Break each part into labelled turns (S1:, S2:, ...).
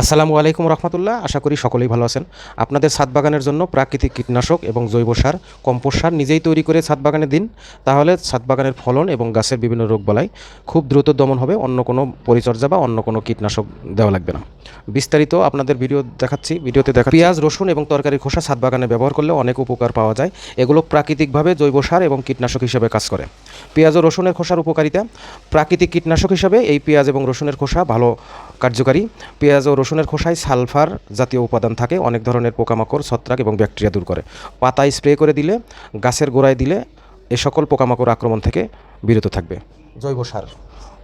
S1: আসসালামু আলাইকুম রহমতুল্লাহ, আশা করি সকলেই ভালো আছেন। আপনাদের ছাদ বাগানের জন্য প্রাকৃতিক কীটনাশক এবং জৈব সার, কম্পোস্ট সার নিজেই তৈরি করে ছাদ বাগানে দিন। তাহলে ছাদ বাগানের ফলন এবং গাছের বিভিন্ন রোগবালাই খুব দ্রুত দমন হবে, অন্য কোনো পরিচর্যা বা অন্য কোনো কীটনাশক দেওয়া লাগবে না। বিস্তারিত আপনাদের ভিডিও দেখাচ্ছি, ভিডিওতে দেখা পেঁয়াজ, রসুন এবং তরকারি খোসা ছাদ বাগানে ব্যবহার করলে অনেক উপকার পাওয়া যায়। এগুলো প্রাকৃতিকভাবে জৈব সার এবং কীটনাশক হিসেবে কাজ করে। পেঁয়াজ ও রসুনের খোসার উপকারিতা। প্রাকৃতিক কীটনাশক হিসাবে এই পেঁয়াজ এবং রসুনের খোসা ভালো কার্যকারী। পেঁয়াজ ও রসুনের খোসায় সালফার জাতীয় উপাদান থাকে, অনেক ধরনের পোকামাকড়, ছত্রাক এবং ব্যাকটেরিয়া দূর করে। পাতায় স্প্রে করে দিলে, গাছের গোড়ায় দিলে এ সকল পোকামাকড় আক্রমণ থেকে বিরত থাকবে। জৈব সার।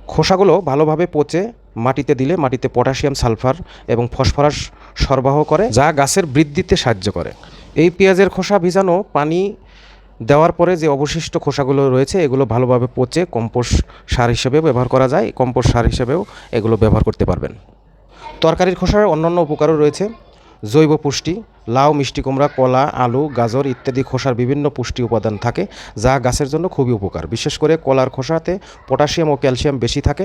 S1: খোসাগুলো ভালোভাবে পচে মাটিতে দিলে মাটিতে পটাশিয়াম, সালফার এবং ফসফরাস সরবরাহ করে, যা গাছের বৃদ্ধিতে সাহায্য করে। এই পেঁয়াজের খোসা ভিজানো পানি দেওয়ার পরে যে অবশিষ্ট খোসাগুলো রয়েছে, এগুলো ভালোভাবে পচে কম্পোস্ট সার হিসেবে ব্যবহার করা যায়। কম্পোস্ট সার হিসেবেও এগুলো ব্যবহার করতে পারবেন। তরকারির খোসার অন্যান্য উপকারও রয়েছে। জৈব পুষ্টি লাউ, মিষ্টি কুমড়া, কলা, আলু, গাজর ইত্যাদি খোসার বিভিন্ন পুষ্টি উপাদান থাকে, যা গাছের জন্য খুবই উপকার। বিশেষ করে কলার খোসাতে পটাশিয়াম ও ক্যালসিয়াম বেশি থাকে।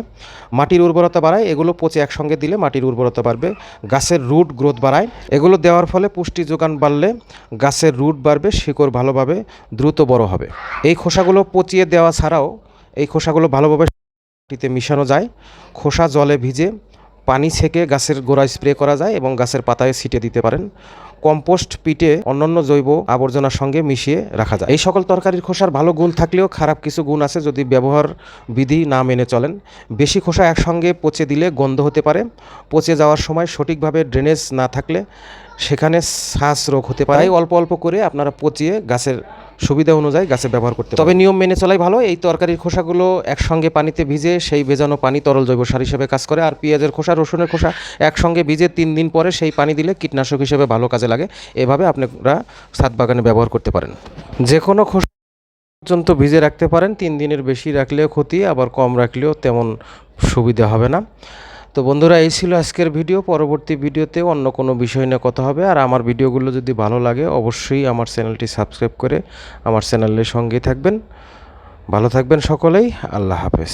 S1: মাটির উর্বরতা বাড়ায়, এগুলো পচে একসঙ্গে দিলে মাটির উর্বরতা বাড়বে, গাছের রুট গ্রোথ বাড়ায়। এগুলো দেওয়ার ফলে পুষ্টি যোগান বাড়লে গাছের রুট বাড়বে, শিকড় ভালোভাবে দ্রুত বড় হবে। এই খোসাগুলো পচিয়ে দেওয়া ছাড়াও, এই খোসাগুলো ভালোভাবে মাটিতে মিশানো যায়। খোসা জলে ভিজে পানি ছেঁকে গাছের গোড়ায় স্প্রে করা যায় এবং গাছের পাতায় ছিটে দিতে পারেন। কম্পোস্ট পিটে অন্যান্য জৈব আবর্জনার সঙ্গে মিশিয়ে রাখা যায়। এই সকল তরকারির খোসার ভালো গুণ থাকলেও খারাপ কিছু গুণ আছে যদি ব্যবহার বিধি না মেনে চলেন। বেশি খোসা একসঙ্গে পচে দিলে গন্ধ হতে পারে। পচে যাওয়ার সময় সঠিকভাবে ড্রেনেজ না থাকলে সেখানে শ্বাস রোগ হতে পারে। অল্প অল্প করে আপনারা পচিয়ে গাছের সুবিধা অনুযায়ী গাছে ব্যবহার করতে তবে নিয়ম মেনে চলাই ভালো। এই তরকারির খোসাগুলো একসঙ্গে পানিতে ভিজে সেই ভেজানো পানি তরল জৈব সার হিসেবে কাজ করে। আর পেঁয়াজের খোসা রসুনের খোসা একসঙ্গে ভিজে তিন দিন পরে সেই পানি দিলে কীটনাশক হিসেবে ভালো কাজে লাগে। এভাবে আপনারা ছাদ বাগানে ব্যবহার করতে পারেন। যে কোনো খোসা পর্যন্ত ভিজে রাখতে পারেন। তিন দিনের বেশি রাখলেও ক্ষতি আবার কম রাখলেও তেমন সুবিধা হবে না। তো বন্ধুরা, এই ছিল আজকের ভিডিও। পরবর্তী ভিডিওতে অন্য কোনো বিষয় নিয়ে কথা হবে। আর আমার ভিডিওগুলো যদি ভালো লাগে, অবশ্যই আমার চ্যানেলটি সাবস্ক্রাইব করে আমার চ্যানেলের সঙ্গেই থাকবেন। ভালো থাকবেন সকলেই। আল্লাহ হাফেজ।